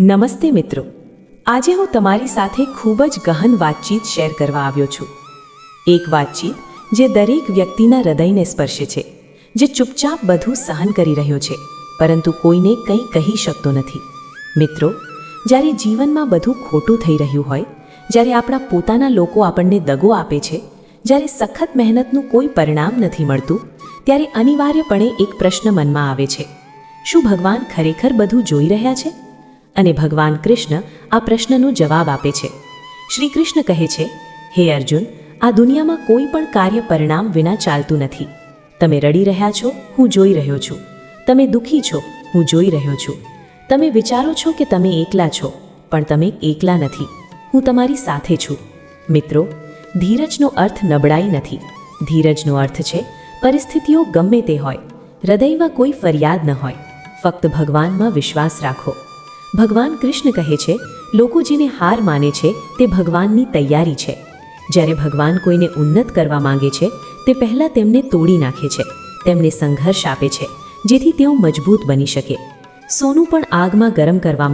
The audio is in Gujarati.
નમસ્તે મિત્રો. આજે હું તમારી સાથે ખૂબ જ ગહન વાતચીત શેર કરવા આવ્યો છું. એક વાતચીત જે દરેક વ્યક્તિના હૃદયને સ્પર્શે છે, જે ચૂપચાપ બધું સહન કરી રહ્યો છે, પરંતુ કોઈને કંઈ કહી શકતો નથી. મિત્રો, જ્યારે જીવનમાં બધું ખોટું થઈ રહ્યું હોય, જ્યારે આપણા પોતાના લોકો આપણને દગો આપે છે, જ્યારે સખત મહેનતનું કોઈ પરિણામ નથી મળતું, ત્યારે અનિવાર્યપણે એક પ્રશ્ન મનમાં આવે છે. શું ભગવાન ખરેખર બધું જોઈ રહ્યા છે? અને ભગવાન કૃષ્ણ આ પ્રશ્નનો જવાબ આપે છે. શ્રી કૃષ્ણ કહે છે, હે અર્જુન, આ દુનિયામાં કોઈ પણ કાર્ય પરિણામ વિના ચાલતું નથી. તમે રડી રહ્યા છો, હું જોઈ રહ્યો છું. તમે દુઃખી છો, હું જોઈ રહ્યો છું. તમે વિચારો છો કે તમે એકલા છો, પણ તમે એકલા નથી. હું તમારી સાથે છું. મિત્રો, ધીરજનો અર્થ નબળાઈ નથી. ધીરજનો અર્થ છે, પરિસ્થિતિઓ ગમે તે હોય, હૃદયમાં કોઈ ફરિયાદ ન હોય. ફક્ત ભગવાનમાં વિશ્વાસ રાખો. ભગવાન કૃષ્ણ કહે છે, લોકો જેને હાર માને છે, તે ભગવાનની તૈયારી છે. જ્યારે ભગવાન કોઈને ઉન્નત કરવા માંગે છે, તે પહેલાં તેમને તોડી નાખે છે. તેમને સંઘર્ષ આપે છે, જેથી તેઓ મજબૂત બની શકે. સોનું પણ આગમાં ગરમ કરવામાં